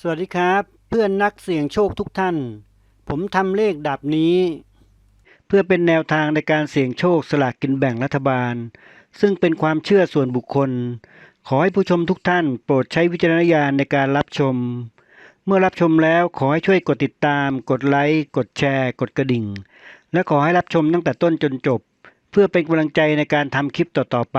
สวัสดีครับ เพื่อนนักเสี่ยงโชคทุกท่าน ผมทำเลขดับนี้ เพื่อเป็นแนวทางในการเสี่ยงโชคสลากกินแบ่งรัฐบาล ซึ่งเป็นความเชื่อส่วนบุคคล ขอให้ผู้ชมทุกท่าน โปรดใช้วิจารณญาณในการรับชม เมื่อรับชมแล้วขอให้ช่วยกดติดตาม กดไลค์กดแชร์ กดกระดิ่ง และขอให้รับชมตั้งแต่ต้นจนจบ เพื่อเป็นกำลังใจในการทำคลิปต่อๆไป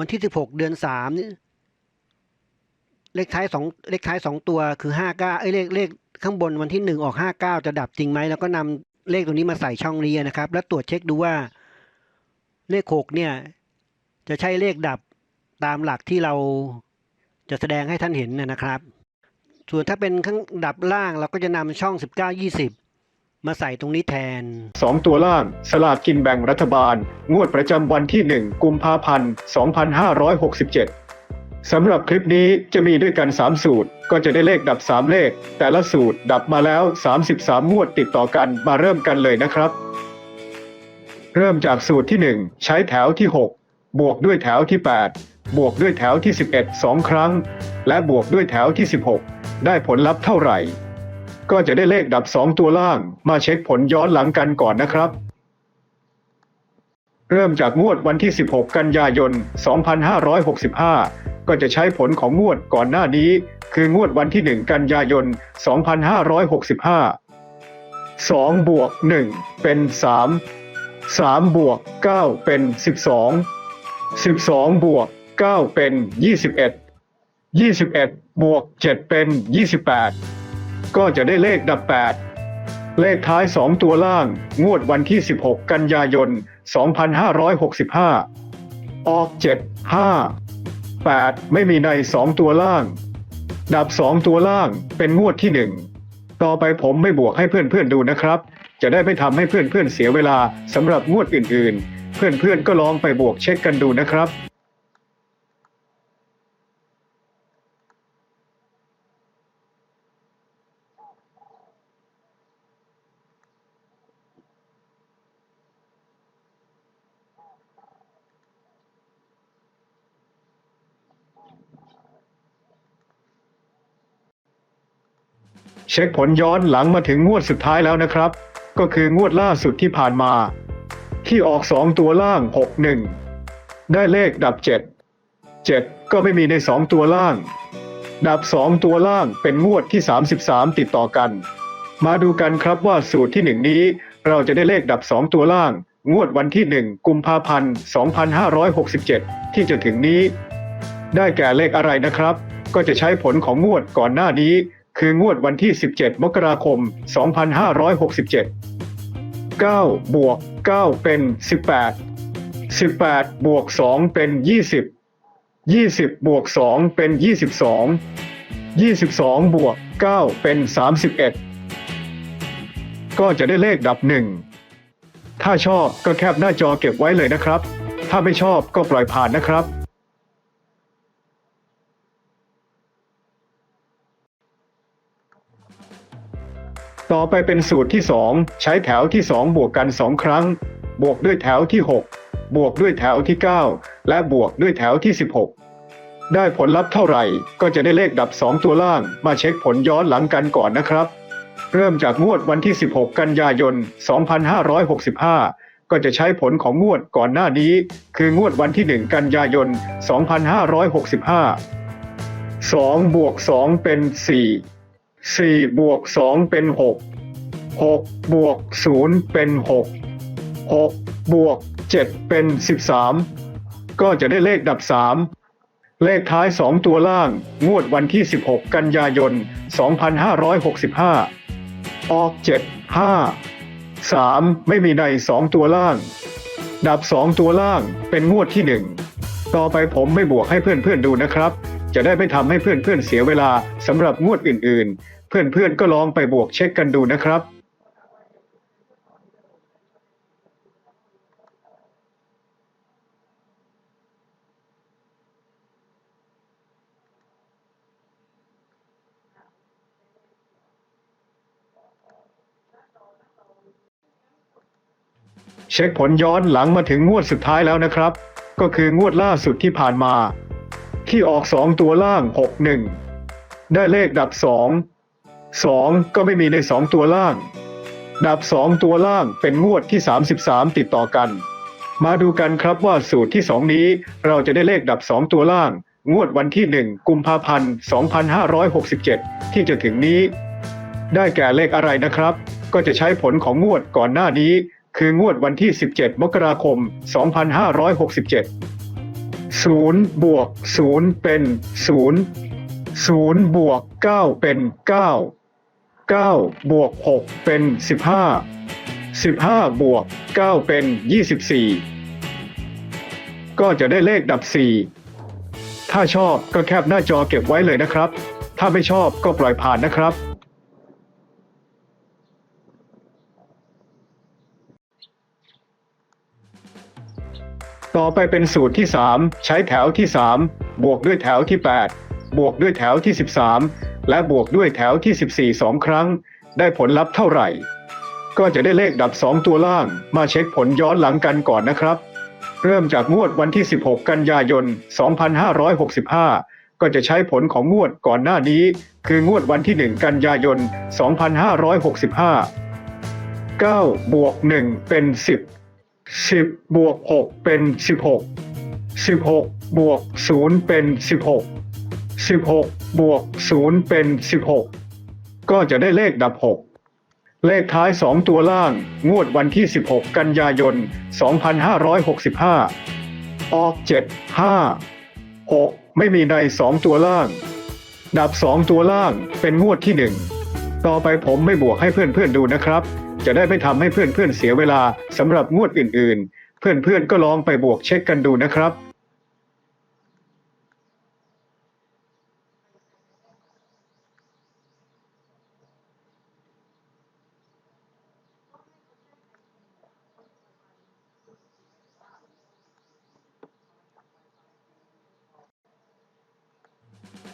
วันที่16เดือน3นี่เลขท้ายสองเลขท้ายสองตัวคือ59เอ้ยเลขเลขข้างบนวันที่1ออก59จะดับจริงไหมแล้วก็นำเลขตรงนี้มาใส่ช่องนี้นะครับ แล้วตรวจเช็คดูว่าเลข6เนี่ย จะใช่เลขดับตามหลักที่เราจะแสดงให้ท่านเห็นนะครับ ส่วนถ้าเป็นข้างดับล่างเราก็จะนำช่อง 19 20 มาใส่ตรงนี้แทนสองตัวล่าง สลากกินแบ่งรัฐบาล งวดประจำวันที่ 1 กุมภาพันธ์ 2567 สำหรับคลิปนี้จะมีด้วยกัน 3 สูตร ก็จะได้เลขดับ 3 เลข แต่ละสูตรดับมาแล้ว 33 งวดติดต่อกันมาเริ่มกันเลยนะครับ เริ่มจากสูตรที่ 1 ใช้แถวที่ 6 บวกด้วยแถวที่ 8 บวกด้วยแถวที่ 11 2 ครั้ง และบวกด้วยแถวที่ 16 ได้ผลลัพธ์เท่าไหร่ ก็จะได้เลขดับ 2 ตัวล่าง มาเช็คผลย้อนหลังกันก่อนนะครับ เริ่มจากงวดวันที่ 16 กันยายน 2565 ก็จะใช้ผลของงวดก่อนหน้านี้ คืองวดวันที่ 1 กันยายน 2565 2 บวก 1 เป็น 3 3 บวก 9 เป็น 12 12 บวก 9 เป็น 21 21 บวก 7 เป็น 28 ก็จะได้เลขดับ 8 เลขท้าย 2 ตัวล่าง งวดวันที่ 16 กันยายน 2565 ออก 7 5 8 ไม่มีใน 2 ตัวล่าง ดับ 2 ตัวล่างเป็นงวดที่ 1 ต่อไปผมไม่บวกให้เพื่อนๆดูนะครับ จะได้ไม่ทำให้เพื่อนๆเสียเวลาสำหรับงวดอื่นๆ เพื่อนๆก็ลองไปบวกเช็คกันดูนะครับ เช็คผลย้อนหลังมาถึงงวดสุดท้ายแล้วนะครับ ก็คืองวดล่าสุดที่ผ่านมา ที่ออก 2 ตัวล่าง 61 ได้เลขดับ 7 7 ก็ไม่มีใน 2 ตัวล่าง ดับ 2 ตัวล่างเป็นงวดที่ 33 ติดต่อกัน มาดูกันครับว่าสูตรที่ 1 นี้เราจะได้เลขดับ 2 ตัวล่าง งวดวันที่ 1 กุมภาพันธ์ 2567 ที่จะถึงนี้ ได้แก่เลขอะไรนะครับ ก็จะใช้ผลของงวดก่อนหน้านี้ คืองวดวันที่ 17 มกราคม 2567 9 บวก 9 เป็น 18 18 บวก 2 เป็น 20 20 บวก 2 เป็น 22 22 บวก 9 เป็น 31 ก็จะได้เลขดับหนึ่ง ถ้าชอบก็แคปหน้าจอเก็บไว้เลยนะครับ ถ้าไม่ชอบก็ปล่อยผ่านนะครับ ต่อไปเป็นสูตรที่ 2 ใช้แถวที่ 2 บวกกัน 2 ครั้ง บวกด้วยแถวที่ 6 บวกด้วยแถวที่ 9 และบวกด้วยแถวที่ 16 ได้ผลลัพธ์เท่าไหร่ ก็จะได้เลขดับ 2 ตัวล่าง มาเช็คผลย้อนหลังกันก่อนนะครับ เริ่มจากงวดวันที่ 16 กันยายน 2565 ก็จะใช้ผลของงวดก่อนหน้านี้ คืองวดวันที่ 1 กันยายน 2565 2บวก2เป็น 4 4บวก2เป็น6 6บวก0เป็น6 6บวก7เป็น13ก็จะได้เลขดับ3เลขท้าย2ตัวล่าง งวดวันที่ 16 กันยายน 2565 ออก 7 5 3 ไม่มีใน2ตัวล่าง ดับ2ตัวล่างเป็นงวดที่1ต่อไปผมไม่บวกให้เพื่อนๆดูนะครับ จะได้ไม่ทำให้เพื่อนๆเสียเวลาสำหรับงวดอื่นๆ เพื่อนๆก็ลองไปบวกเช็คกันดูนะครับเช็คผลย้อนหลังมาถึงงวดสุดท้ายแล้วนะครับ ก็คืองวดล่าสุดที่ผ่านมา ที่ออก2ตัวล่าง61ได้เลขดับ2 2ก็ไม่มีใน2ตัวล่าง ดับ2ตัวล่างเป็นงวดที่ 33 ติดต่อกัน มาดูกันครับว่าสูตรที่2นี้เราจะได้เลขดับ2ตัวล่าง งวดวันที่1กุมภาพันธ์ 2567 ที่จะถึงนี้ ได้แก่เลขอะไรนะครับ ก็จะใช้ผลของงวดก่อนหน้านี้ คืองวดวันที่ 17 มกราคม 2567 0บวก0เป็น0 0บวก9เป็น9 9บวก6เป็น15 15บวก9เป็น24ก็จะได้เลขดับ4ถ้าชอบก็แคปหน้าจอเก็บไว้เลยนะครับ ถ้าไม่ชอบก็ปล่อยผ่านนะครับ ต่อไปเป็นสูตรที่ 3 ใช้แถวที่ 3 บวกด้วยแถวที่ 8 บวกด้วยแถวที่ 13 และบวกด้วยแถวที่ 14 2 ครั้ง ได้ผลลัพธ์เท่าไหร่ ก็จะได้เลขดับ 2 ตัวล่าง มาเช็คผลย้อนหลังกันก่อนนะครับ เริ่มจากงวดวันที่ 16 กันยายน 2565 ก็จะใช้ผลของงวดก่อนหน้านี้ คืองวดวันที่ 1 กันยายน 2565 9บวก1เป็น 10 10บวก6เป็น16 16บวก0เป็น16 16บวก0เป็น16ก็จะได้เลขดับ6เลขท้าย2ตัวล่าง งวดวันที่ 16 กันยายน 2565 ออก 7 5 6 ไม่มีใน2ตัวล่าง ดับ2ตัวล่างเป็นงวดที่1ต่อไปผมไม่บวกให้เพื่อนๆดูนะครับ จะได้ไม่ทำให้เพื่อนๆเสียเวลาสำหรับงวดอื่นๆ เพื่อนๆก็ลองไปบวกเช็คกันดูนะครับ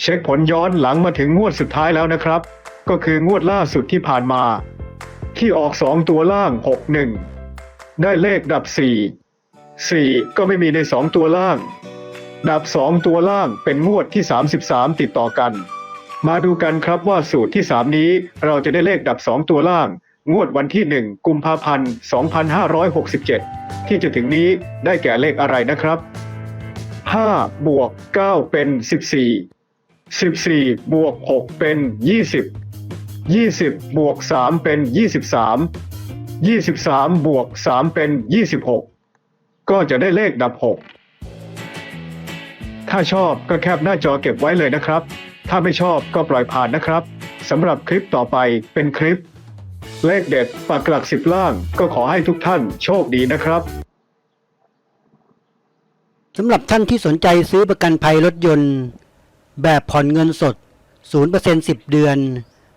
เช็คผลย้อนหลังมาถึงงวดสุดท้ายแล้วนะครับ ก็คืองวดล่าสุดที่ผ่านมา ที่ออก2ตัวล่าง61ได้เลขดับ4 4ก็ไม่มีใน2ตัวล่าง ดับ2ตัวล่างเป็นงวดที่33ติดต่อกัน มาดูกันครับว่าสูตรที่3นี้เราจะได้เลขดับ2ตัวล่าง งวดวันที่1กุมภาพันธ์2567ที่จะถึงนี้ได้แก่เลขอะไรนะครับ5บวก9เป็น14 14บสี่บวก6เป็น20 20บวก3เป็น 23 23 บวก 3 เป็น 26 ก็จะได้เลขดับ 6 ถ้าชอบก็แคปหน้าจอเก็บไว้เลยนะครับ ถ้าไม่ชอบก็ปล่อยผ่านนะครับสำหรับคลิปต่อไปเป็นคลิป เลขเด็ดปักหลักสิบล่างก็ขอให้ทุกท่านโชคดีนะครับ สำหรับท่านที่สนใจซื้อประกันภัยรถยนต์ แบบผ่อนเงินสด 0% 10 เดือน